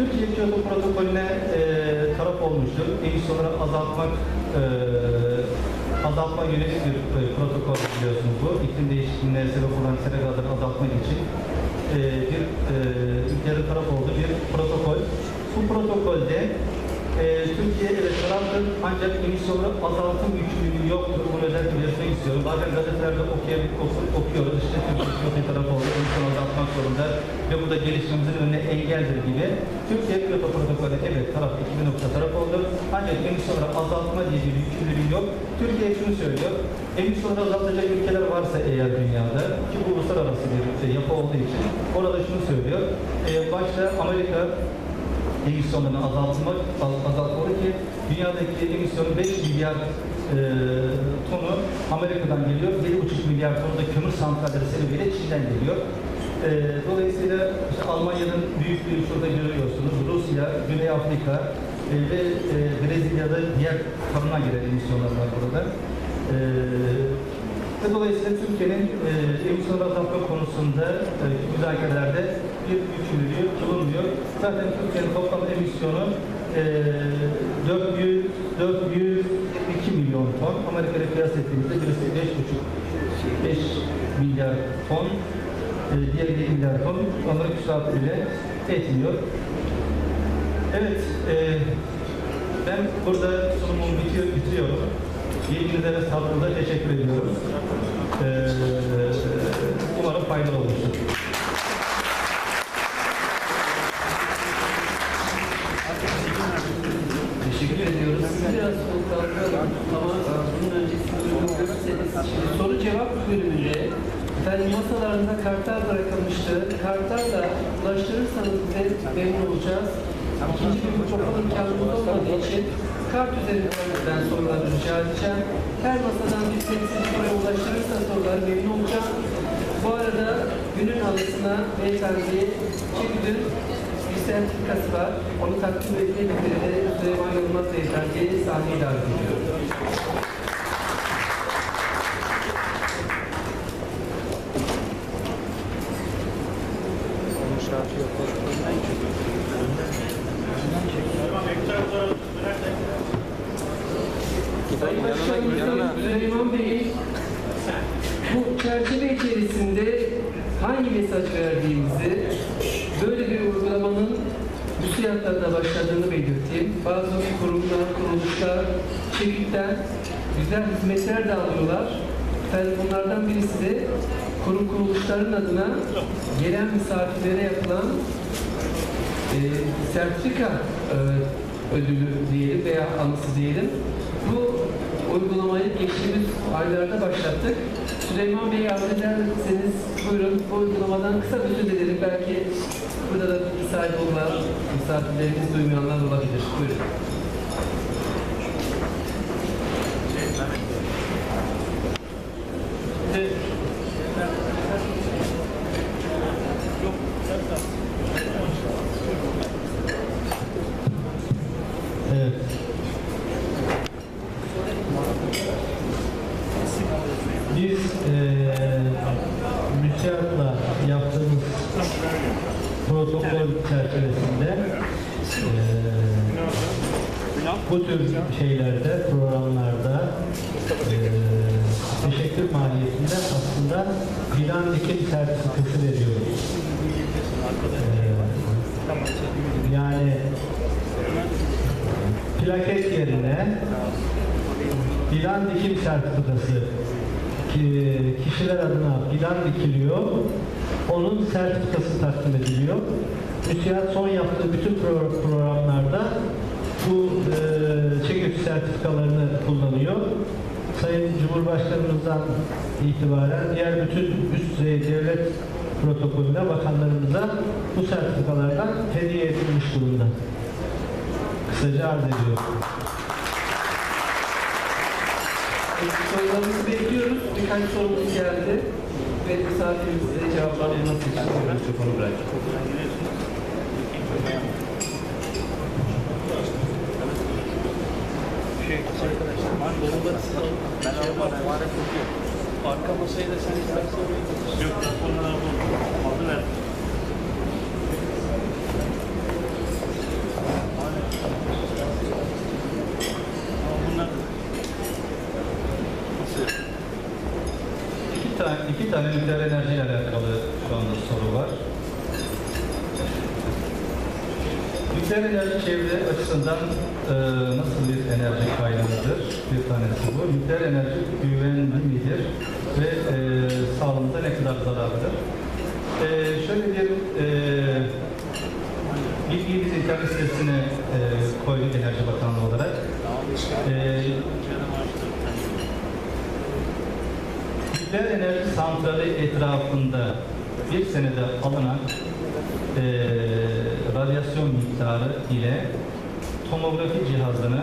Türkiye Kyoto protokolüne e, taraf olmuştur. Emisyonları azaltmak e, azaltma yönelik bir e, protokol biliyorsunuz bu. İklim değişikliğine sebep olan sera gazları azaltmak için e, bir e, ülkelerin taraf olduğu bir protokol. Bu protokolde e, Türkiye evet taraftır ancak emisyonları azaltım yükümlülüğü yoktur. Bunu özellikle belirtmek istiyorum. Bazen gazetelerde okuyabil, oku, okuyoruz. İşte Türkiye Kyoto tarafı oldu, emisyon azaltmak zorunda ve bu da gelişimimizin önüne engeldir gibi. Türkiye Kyoto protokolü evet taraf 2009 taraf oldu. Ancak emisyonları azaltma diye bir yükümlülüğü yok. Türkiye şunu söylüyor. Emisyonları azaltacak ülkeler varsa eğer dünyada ki bu uluslararası bir e, yapı olduğu için orada şunu söylüyor. E, başta Amerika emisyonlarını azaltmak, az- azaltmalı ki dünyadaki emisyonun 5 milyar e, tonu Amerika'dan geliyor. 1,5 milyar tonu da kömür santralleri sebebiyle Çin'den geliyor. E, dolayısıyla işte Almanya'nın büyüklüğü şurada görüyorsunuz. Rusya, Güney Afrika e, ve e, Brezilya'da diğer kanuna giren emisyonlar var burada. E, ve dolayısıyla Türkiye'nin e, emisyon azaltma konusunda e, müzakerelerde bir yükümlülüğü bulunmuyor. Zaten Türkiye'nin toplam emisyonu e, 400, 402 milyon ton. Amerika ile kıyas ettiğimizde birisi 5,5 5 milyar ton, e, diğeri 7 milyar ton. Onları küsuratı bile etmiyor. Evet, e, ben burada sunumumu bitiyor, bitiriyorum. İlginize ve sabrınıza teşekkür ediyorum. E, umarım faydalı olmuştur. Teşekkür ediyoruz. Biraz sol kalkalım ama bunun öncesinde şimdi soru cevap bölümünde efendim masalarında kartlar bırakılmıştı. Kartlarla ulaştırırsanız bize memnun olacağız. İkinci bir mikrofon imkanımız olmadığı için kart üzerinden ben soruları rica edeceğim. Her masadan bir temsilci buraya ulaştırırsa soruları memnun olacağım. Bu arada günün alısına beyefendiye çekilir bir sertifikası var. Onu takdim etmek üzere Süleyman Yılmaz Beyefendi'yi sahneye davet ediyorum. Başkanımızın Süleyman bu çerçeve içerisinde hangi mesaj verdiğimizi, böyle bir uygulamanın müsiyatlarına başladığını belirteyim. Bazı kurumlar, kuruluşlar, çevikten güzel hizmetler de alıyorlar. Efendim bunlardan birisi de kurum kuruluşların adına gelen misafirlere yapılan e, sertifika e, ödülü diyelim veya anısı diyelim. Uygulamayı geçtiğimiz aylarda başlattık. Süleyman Bey arz ederseniz buyurun bu uygulamadan kısa bir söz edelim. Belki burada da sahibi olan misafirlerimiz duymayanlar olabilir. Buyurun. Bu tür şeylerde, programlarda eee teşekkür mahiyetinde aslında bilan dikim sertifikası veriyoruz. Eee, yani plaket yerine bilan dikim sertifikası ki kişiler adına bilan dikiliyor. Onun sertifikası takdim ediliyor. MÜSİAD son yaptığı bütün pro- programlarda bu e, çekiç sertifikalarını kullanıyor. Sayın Cumhurbaşkanımızdan itibaren diğer bütün üst düzey devlet protokolüne bakanlarımıza bu sertifikalardan hediye edilmiş durumda. Kısaca arz ediyorum. Sorularınızı bekliyoruz. Birkaç sorumuz geldi. Ve misafirimize cevaplandırması için mikrofonu bırakıyorum. şey, arkadaşlar. Tane, iki tane nükleer alakalı şu anda soru var. Nükleer enerji çevre açısından e, nasıl bir enerji kaynağıdır? Bir tanesi bu. Nükleer enerji güvenli midir? Ve e, sağlığımıza ne kadar zararlıdır? E, şöyle bir e, bilgiyi biz internet sitesine e, koyduk Enerji Bakanlığı olarak. E, Nükleer enerji santrali etrafında bir senede alınan eee, radyasyon miktarı ile tomografi cihazını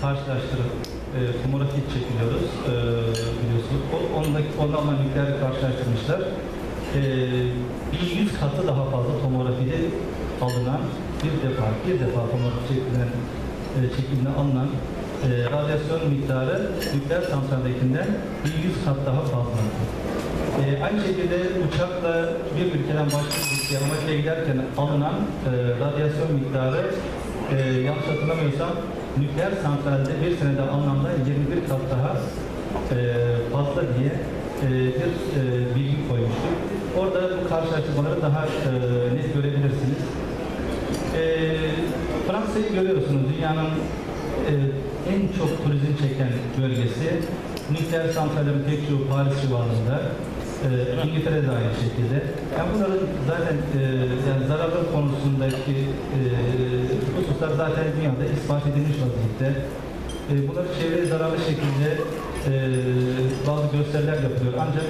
karşılaştırıp eee tomografi çekiliyoruz eee, biliyorsunuz. O, ondaki, alınan miktarı karşılaştırmışlar. Eee 1100 katı daha fazla tomografide alınan bir defa, bir defa tomografi çekilen, eee, çekimine alınan eee, radyasyon miktarı nükleer santraldekinden 1100 kat daha fazla. Ee, aynı şekilde uçakla bir ülkeden başka bir ülkeye giderken alınan e, radyasyon miktarı e, yanlış hatırlamıyorsam nükleer santralde bir senede alınandan 21 kat daha e, fazla diye e, bir e, bilgi koymuştuk. Orada bu karşılaştırmaları daha e, net görebilirsiniz. E, Fransa'yı görüyorsunuz dünyanın e, en çok turizm çeken bölgesi. Nükleer santrallerin pek çoğu Paris civarında. E, İngiltere de aynı şekilde. Yani bunların zaten e, yani zararlı konusundaki e, hususlar zaten dünyada ispat edilmiş vaziyette. E, bunları çevreye zararlı şekilde e, bazı gösteriler yapılıyor. Ancak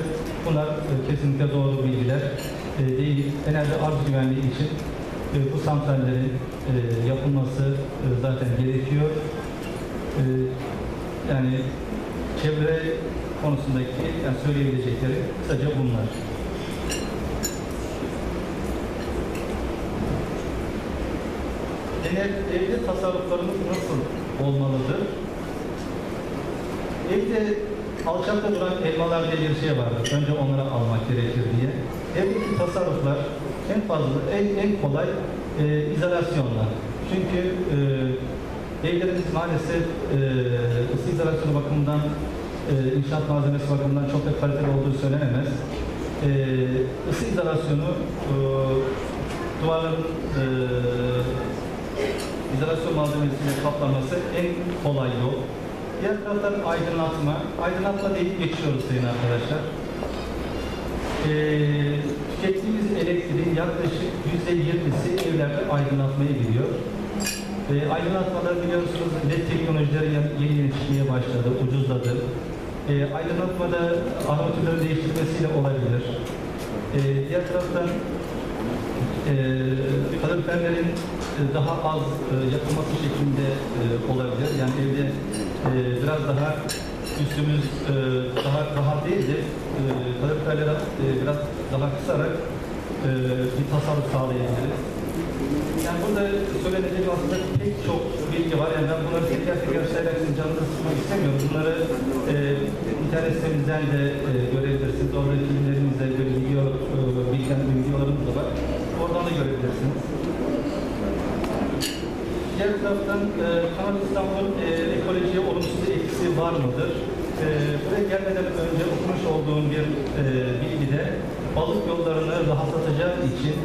bunlar e, kesinlikle doğru bilgiler e, değil. Enerji arz güvenliği için e, bu santrallerin e, yapılması e, zaten gerekiyor. E, yani çevre konusundaki yani söyleyebilecekleri kısaca bunlar. Evde tasarruflarımız nasıl olmalıdır? Evde alçakta duran elmalar diye bir şey vardır. Önce onları almak gerekir diye. Evdeki tasarruflar en fazla, en, en kolay e, izolasyonlar. Çünkü e, evlerimiz maalesef e, ısı izolasyonu bakımından, e, inşaat malzemesi bakımından çok da kaliteli olduğu söylenemez. E, ısı izolasyonu e, duvarların e, izolasyon malzemesiyle kaplanması en kolay yol. Diğer taraftan aydınlatma. Aydınlatma deyip geçiyoruz sayın arkadaşlar. Ee, tükettiğimiz elektriğin yaklaşık yüzde yirmisi evlerde aydınlatmaya giriyor. Ee, aydınlatmada biliyorsunuz led teknolojileri yeni yeni çıkmaya başladı, ucuzladı. Ee, aydınlatmada armatürleri değiştirmesiyle olabilir. Ee, diğer taraftan e, kaloriferlerin e, daha az e, yapılması şeklinde e, olabilir. Yani evde e, biraz daha üstümüz e, daha rahat değil de e, kaloriferleri e, biraz daha kısarak e, bir tasarruf sağlayabiliriz. Yani burada söylenecek aslında pek çok bilgi var. Yani ben bunları teker teker sayarak sizin canınızı sıkmak istemiyorum. Bunları e, internet sitemizden de e, görebilirsiniz. Oradaki filmlerimizde böyle video, e, bilgilendirme videolarımız da var. Oradan da görebilirsiniz. Diğer taraftan e, Kanal İstanbul'un e, ekolojiye olumsuz etkisi var mıdır? E, buraya gelmeden önce okumuş olduğum bir e, bilgide balık yollarını rahatlatacağı için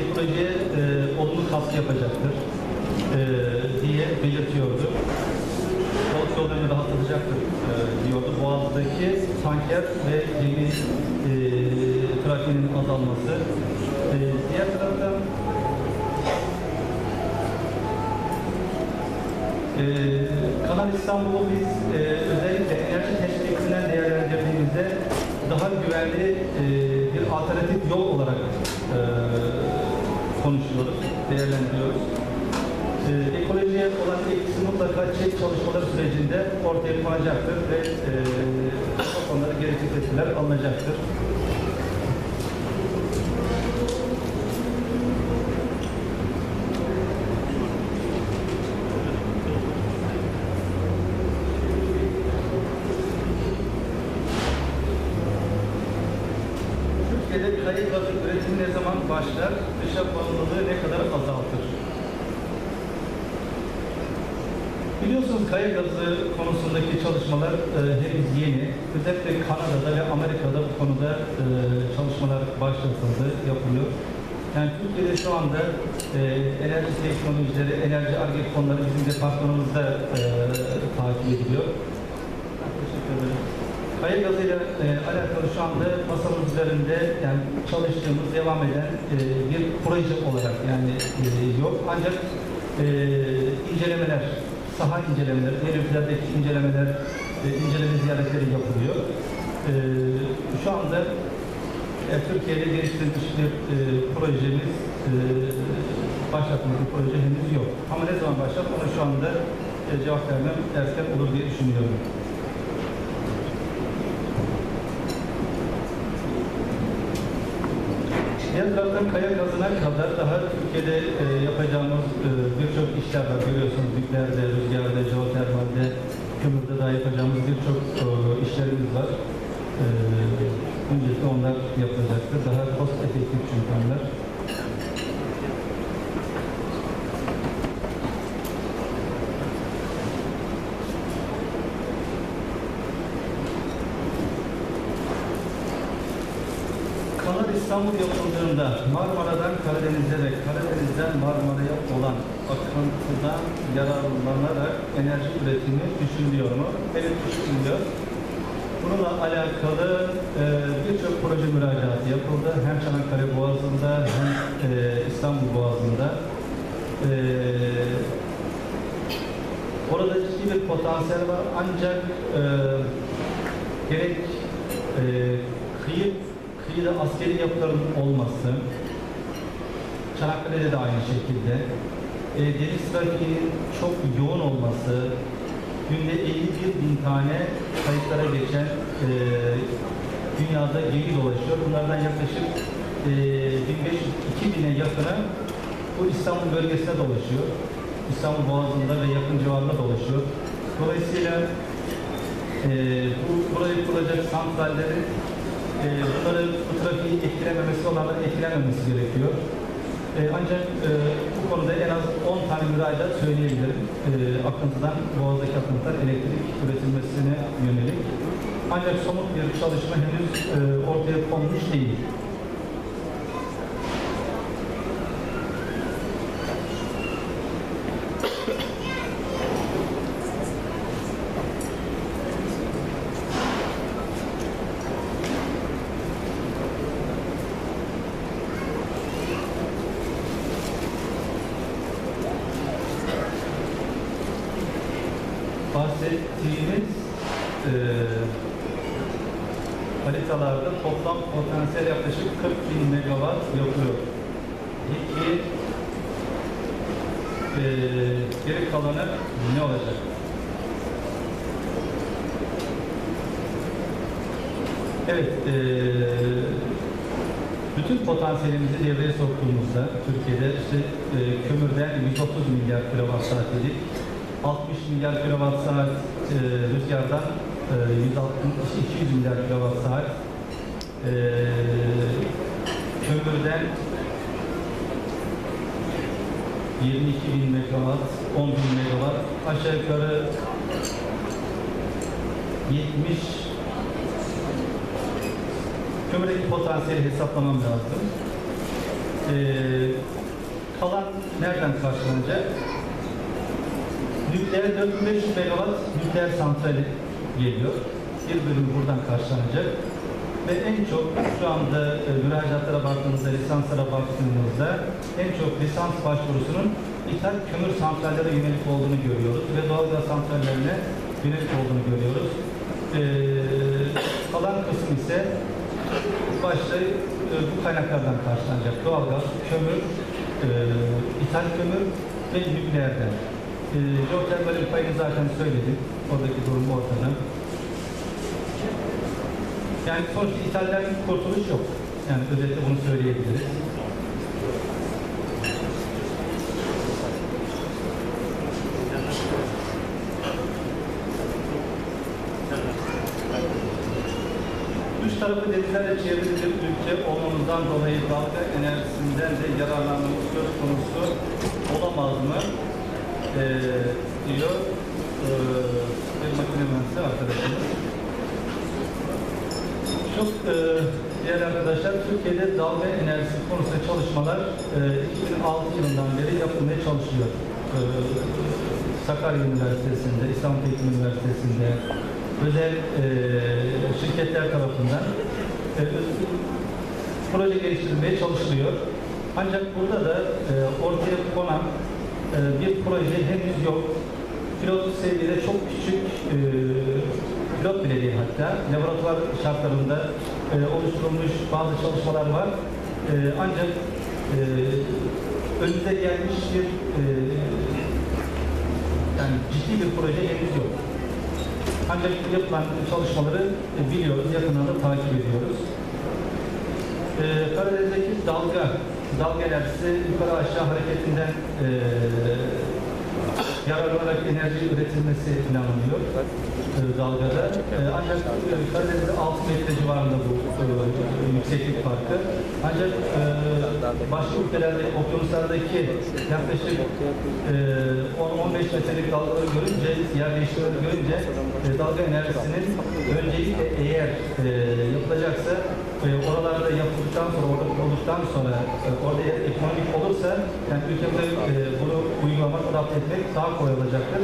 ekolojiye e, olumlu katkı yapacaktır e, diye belirtiyordu. Balık yollarını rahatlatacaktır e, diyordu. Boğaz'daki tanker ve gemi e, trafiğinin azalması. E, diğer taraftan Ee, Kanal İstanbul'u biz e, özellikle enerji teşvikinden değerlendirdiğimizde daha güvenli e, bir alternatif yol olarak değerlendiriyoruz. E, ekolojiye olan etkisi mutlaka çek çalışmaları sürecinde ortaya konacaktır ve e, o konuda gerekli tedbirler alınacaktır. Türkiye'de kayıt gazı üretimi ne zaman başlar? Dışa bağımlılığı ne kadar azaltır? Biliyorsunuz kaya gazı konusundaki çalışmalar e, henüz yeni. Özellikle Kanada'da ve Amerika'da bu konuda e, çalışmalar başlatıldı, yapılıyor. Yani Türkiye'de şu anda e, enerji teknolojileri, enerji arge konuları bizim departmanımızda e, takip ediliyor. Teşekkür ederim. Kaya gazıyla e, alakalı şu anda masamız üzerinde yani çalıştığımız, devam eden e, bir proje olarak yani e, yok. Ancak e, incelemeler, saha incelemeleri, diğer ülkelerdeki incelemeler, e, inceleme ziyaretleri yapılıyor. E, şu anda e, Türkiye'de geliştirilmiş bir e, projemiz, e, başlatmış bir proje henüz yok. Ama ne zaman başlar ona şu anda e, cevap vermem erken olur diye düşünüyorum. Diğer taraftan kaya gazına kadar daha Türkiye'de e, yapacağımız e, birçok işler var. Görüyorsunuz nükleerde, rüzgarda, jeotermalde, kömürde daha yapacağımız birçok e, işlerimiz var. E, öncelikle onlar yapılacaktır. Daha cost efektif çünkü onlar. Kanal İstanbul yapıldığında Marmara'dan Karadeniz'e ve Karadeniz'den Marmara'ya olan akıntıdan yararlanarak enerji üretimi düşünülüyor mu? Evet düşünülüyor. Bununla alakalı e, birçok proje müracaatı yapıldı. Hem Çanakkale Boğazı'nda hem e, İstanbul Boğazı'nda. E, orada ciddi bir potansiyel var ancak e, gerek e, kıyı kıyıda askeri yapıların olması, Çanakkale'de de aynı şekilde, e, deniz trafiğinin çok yoğun olması, günde 51 bin tane kayıtlara geçen e, dünyada gemi dolaşıyor. Bunlardan yaklaşık e, 1500-2000'e yakını bu İstanbul bölgesine dolaşıyor. İstanbul Boğazı'nda ve yakın civarında dolaşıyor. Dolayısıyla e, bu, buraya kurulacak santrallerin e, bunları bu trafiği etkilememesi, onlardan etkilememesi gerekiyor. E, ancak e, bu konuda en az 10 tane müracaat söyleyebilirim. E, akıntıdan, boğazdaki akıntıdan elektrik üretilmesine yönelik. Ancak somut bir çalışma henüz e, ortaya konmuş değil. bahsettiğimiz e, haritalarda toplam potansiyel yaklaşık 40 bin megawatt yapıyor. Peki e, geri kalanı ne olacak? Evet, e, bütün potansiyelimizi devreye soktuğumuzda Türkiye'de işte e, kömürden 130 milyar kilowatt saat dedik. 60 milyar kilowatt saat e, rüzgardan 160 200 milyar kilowatt saat e, kömürden 22 bin megawatt, 10 bin megawatt aşağı yukarı 70 kömürdeki potansiyeli hesaplamam lazım. E, kalan nereden karşılanacak? Nükleer 4500 megawatt nükleer santrali geliyor. Bir bölüm buradan karşılanacak. Ve en çok şu anda e, müracaatlara baktığımızda, lisanslara baktığımızda en çok lisans başvurusunun ithal kömür santrallere yönelik olduğunu görüyoruz ve doğalgaz santrallerine yönelik olduğunu görüyoruz. Ee, kalan kısım ise başta e, bu kaynaklardan karşılanacak. Doğalgaz, kömür, e, ithal kömür ve nükleerden. E, Jeotermalin payını zaten söyledik. Oradaki durum ortada. Yani sonuçta ithalden kurtuluş yok. Yani özetle bunu söyleyebiliriz. Üç tarafı denizlerle çevrili bir ülke olmamızdan dolayı dalga enerjisinden de yararlanmamız söz konusu olamaz mı? Ee, diyor. E, bir makine mühendisi arkadaşımız. Çok e, değerli arkadaşlar, Türkiye'de dalga enerjisi konusunda çalışmalar e, 2006 yılından beri yapılmaya çalışılıyor. E, Sakarya Üniversitesi'nde, İstanbul Teknik Üniversitesi'nde, özel e, şirketler tarafından e, proje geliştirilmeye çalışılıyor. Ancak burada da e, ortaya konan e, bir proje henüz yok. Pilot seviyede çok küçük e, pilot bile değil hatta. Laboratuvar şartlarında e, oluşturulmuş bazı çalışmalar var. E, ancak e, önümüze gelmiş bir e, yani ciddi bir proje henüz yok. Ancak yapılan çalışmaları e, biliyoruz, yakından da takip ediyoruz. Ee, Karadeniz'deki dalga, dalga enerjisi yukarı aşağı hareketinden e, yararlanarak enerji üretilmesi planlanıyor e, dalgada. E, ancak e, Karadeniz'de 6 metre civarında bu e, yükseklik farkı. Ancak e, başka ülkelerde, okyanuslardaki yaklaşık e, 10-15 metrelik dalgaları görünce, yer değişimleri görünce e, dalga enerjisinin öncelikle eğer e, yapılacaksa e, oralarda yapıldıktan sonra, orada olduktan sonra e, orada ekonomik olursa yani ülkemizde e, bunu uygulamak, adapte etmek daha kolay olacaktır.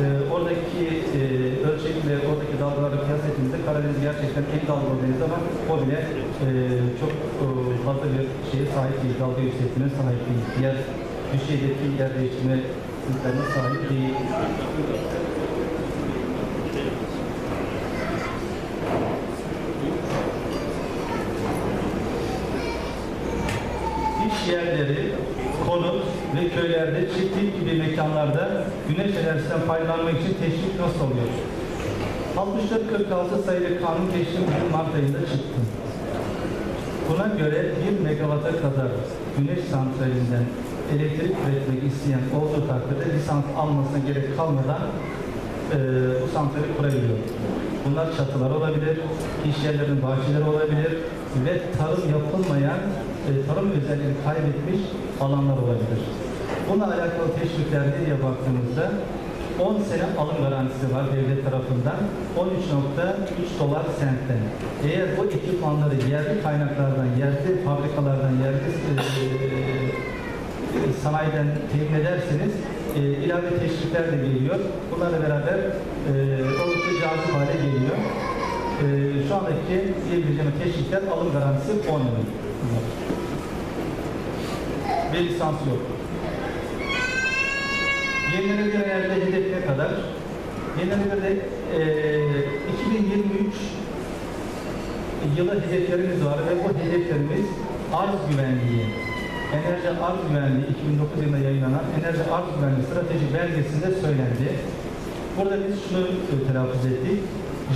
E, oradaki e, ölçekle oradaki dalgaları kıyas ettiğimizde Karadeniz gerçekten en dalgalı deniz ama o bile e, çok e, fazla bir şeye sahip değil, dalga yüksekliğine sahip değil. Diğer düşeydeki yer değiştirme sahip değil. İş yerleri, konut ve köylerde çiftlik gibi mekanlarda güneş enerjisinden faydalanmak için teşvik nasıl oluyor? 64-46 sayılı kanun yıl Mart ayında çıktı. Buna göre 1 megawata kadar güneş santralinden elektrik üretmek isteyen olduğu takdirde lisans almasına gerek kalmadan eee bu santrali kurabiliyor. Bunlar çatılar olabilir, iş yerlerinin bahçeleri olabilir ve tarım yapılmayan, e, tarım özelliğini kaybetmiş alanlar olabilir. Bununla alakalı teşvikler ne diye baktığımızda 10 sene alım garantisi var devlet tarafından 13.3 dolar sentten. Eğer bu ekipmanları yerli kaynaklardan, yerli fabrikalardan, yerli e, e, sanayiden temin ederseniz e, ilave teşvikler de geliyor. Bunlarla beraber e, oldukça cazip hale geliyor. E, şu andaki diyebileceğim teşvikler alım garantisi 10 yıl. Ve lisans yok. Yenilenebilir enerji hedef ne kadar? Yenilenebilirde e, 2023 yılı hedeflerimiz var ve bu hedeflerimiz arz güvenliği, enerji arz güvenliği 2009 yılında yayınlanan enerji arz güvenliği strateji belgesinde söylendi. Burada biz şunu telaffuz ettik.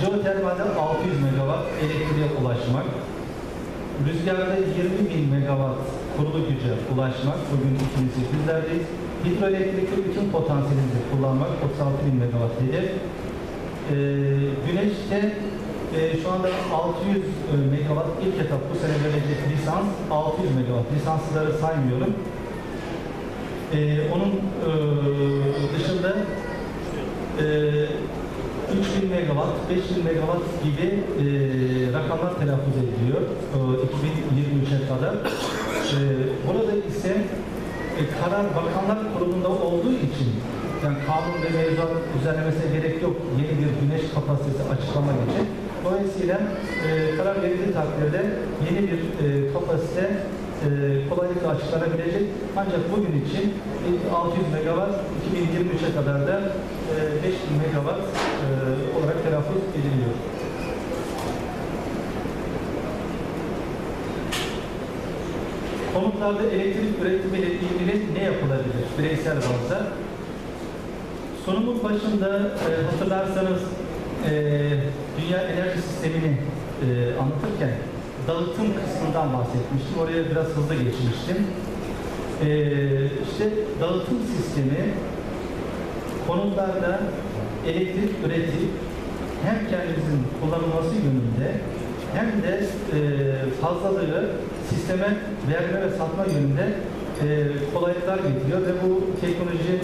Jeotermalde 600 megawatt elektriğe ulaşmak, rüzgarda 20 bin megawatt kurulu güce ulaşmak, bugün 2800'lerdeyiz. Hidroelektrikte bütün potansiyelimizi kullanmak, 36 bin megawatt hedef. Ee, güneşte e, şu anda 600 e, megawatt ilk etap bu sene verecek lisans 600 megawatt. Lisansları saymıyorum. Ee, onun e, dışında e, 3000 megawatt, 5000 megawatt gibi e, rakamlar telaffuz ediliyor e, 2023'e kadar. E, burada ise e, karar bakanlar kurulunda olduğu için yani kanun ve mevzuat düzenlemesine gerek yok yeni bir güneş kapasitesi açıklamak için. Dolayısıyla e, karar verildiği takdirde yeni bir e, kapasite e, kolaylıkla açıklanabilecek. Ancak bugün için e, 600 megawatt 2023'e kadar da e, 5000 megawatt e, olarak telaffuz ediliyor. Konutlarda elektrik üretimiyle ilgili ne yapılabilir bireysel bazda? Sunumun başında e, hatırlarsanız e, Dünya Enerji Sistemi'ni e, anlatırken dağıtım kısmından bahsetmiştim. Oraya biraz hızlı geçmiştim. E, işte dağıtım sistemi konutlarda elektrik üretip hem kendimizin kullanılması yönünde hem de e, fazlalığı sisteme verme ve satma yönünde e, kolaylıklar getiriyor ve bu teknoloji